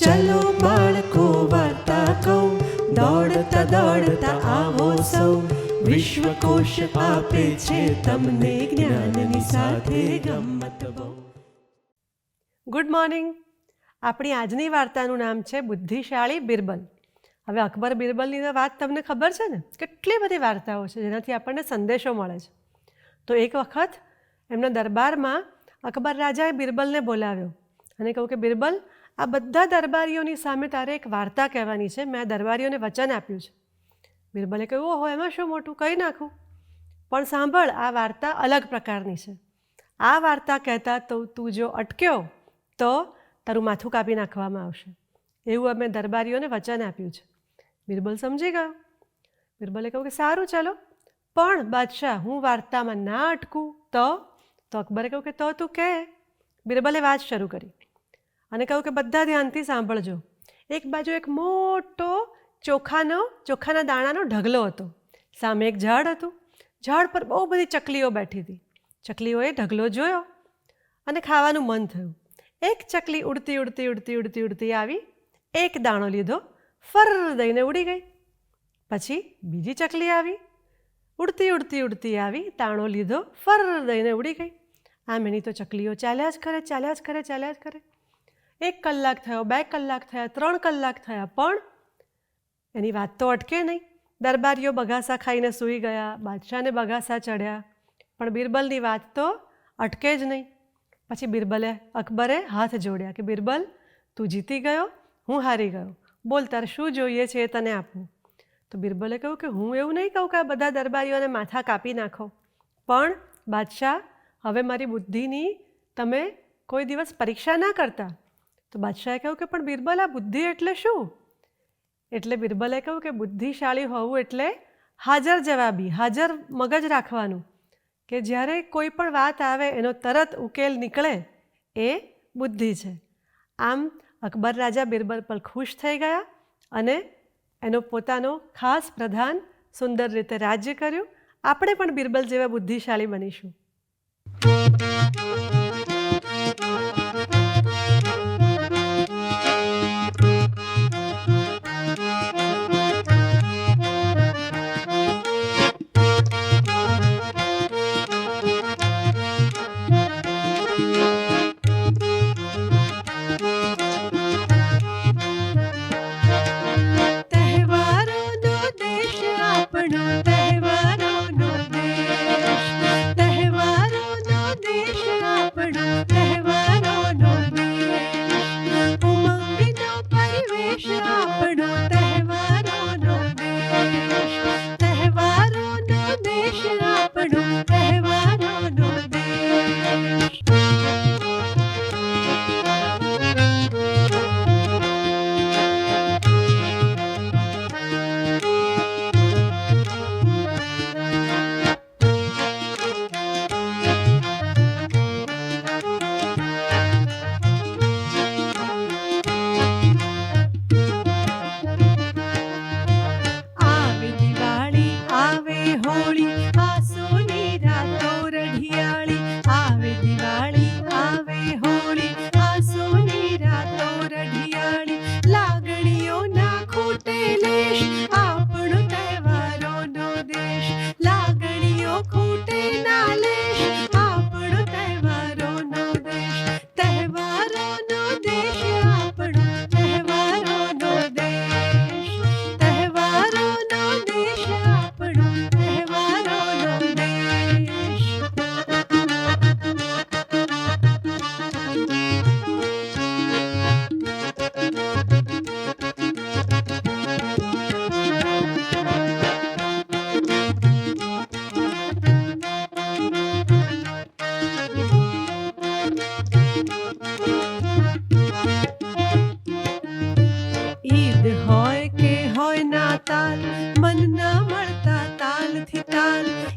ચલો બાળકો વાર્તા કહું. દોડતા દોડતા આવો સૌ. વિશ્વકોશ આપે છે તમને જ્ઞાનની સાથે ગમત ગુડ મોર્નિંગ આપણી આજની વાર્તાનું નામ છે બુદ્ધિશાળી બિરબલ. હવે અકબર બિરબલની વાત તમને ખબર છે ને? કેટલી બધી વાર્તાઓ છે જેનાથી આપણને સંદેશો મળે છે. તો એક વખત એમના દરબારમાં અકબર રાજાએ બિરબલને બોલાવ્યો અને કહ્યું કે બિરબલ આ બધા દરબારીઓની સામે તારે એક વાર્તા કહેવાની છે. મેં દરબારીઓને વચન આપ્યું છે. બિરબલે કહ્યું, ઓહો, એમાં શું મોટું? કહી નાખું? પણ સાંભળ, આ વાર્તા અલગ પ્રકારની છે. આ વાર્તા કહેતા તો તું જો અટક્યો, તો તારું માથું કાપી નાખવામાં આવશે. એવું અમે દરબારીઓને વચન આપ્યું છે. બિરબલ સમજી ગયો. બિરબલે કહ્યું કે સારું, ચાલો. પણ બાદશાહ, હું વાર્તામાં ના અટકું, તો? તો અકબરે કહ્યું કે, તો તું કહે બિરબલે વાત શરૂ કરી. અને કહ્યું કે બધા ધ્યાનથી સાંભળજો. એક બાજુ એક મોટો ચોખાનો, ચોખાના દાણાનો ઢગલો હતો. સામે એક ઝાડ હતું. ઝાડ પર બહુ બધી ચકલીઓ બેઠી હતી. ચકલીઓએ ઢગલો જોયો અને ખાવાનું મન થયું. એક ચકલી ઉડતી ઉડતી ઉડતી ઉડતી ઉડતી આવી. એક દાણો લીધો. ફર દઈને ઉડી ગઈ. પછી બીજી ચકલી આવી. ઉડતી ઉડતી ઉડતી આવી. દાણો લીધો. ફર દઈને ઉડી ગઈ. આમ એની તો ચકલીઓ ચાલ્યા જ કરે, ચાલ્યા જ કરે, ચાલ્યા જ કરે. એક કલાક થયો, બે કલાક થયા, ત્રણ કલાક થયા, પણ એની વાત તો અટકે નહીં. દરબારીઓ બગાસા ખાઈને સૂઈ ગયા, બાદશાહને બગાસા ચડ્યા, પણ બિરબલની વાત તો અટકે જ નહીં. પછી બિરબલે અકબરે હાથ જોડ્યા કે, બિરબલ, તું જીતી ગયો, હું હારી ગયો. બોલ, તારે શું જોઈએ છે એ તને આપું. તો બિરબલે કહ્યું કે, હું એવું નહીં કહું કે આ બધા દરબારીઓને માથા કાપી નાખો. પણ બાદશાહ, હવે મારી બુદ્ધિની તમે કોઈ દિવસ પરીક્ષા ના કરતા. તો બાદશાહે કહ્યું કે, પણ બિરબલ, આ બુદ્ધિ એટલે શું? એટલે બિરબલે કહ્યું કે, બુદ્ધિશાળી હોવું એટલે હાજર જવાબી, હાજર મગજ રાખવાનું. કે જ્યારે કોઈ પણ વાત આવે, એનો તરત ઉકેલ નીકળે, એ બુદ્ધિ છે. આમ અકબર રાજા બિરબલ પર ખુશ થઈ ગયા અને એનો પોતાનો ખાસ પ્રધાન સુંદર રીતે રાજ્ય કર્યું. આપણે પણ બિરબલ જેવા બુદ્ધિશાળી બનીશું. આપણો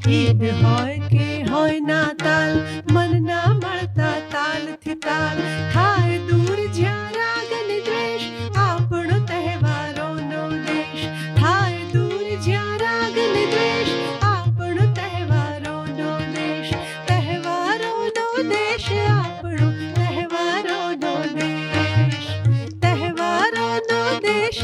ઈદ હોય કે હોય ના તાલ મળતા તાલથી તાલ. થાય દૂર જ્યાં રાગ ને દ્વેષ, આપણો તહેવારોનો દેશ. થાય દૂર જ્યાં રાગ ને દ્વેષ, આપણો તહેવારોનો દેશ. તહેવારો નો દેશ, આપણો તહેવારો નો દેશ. તહેવારોનો દેશ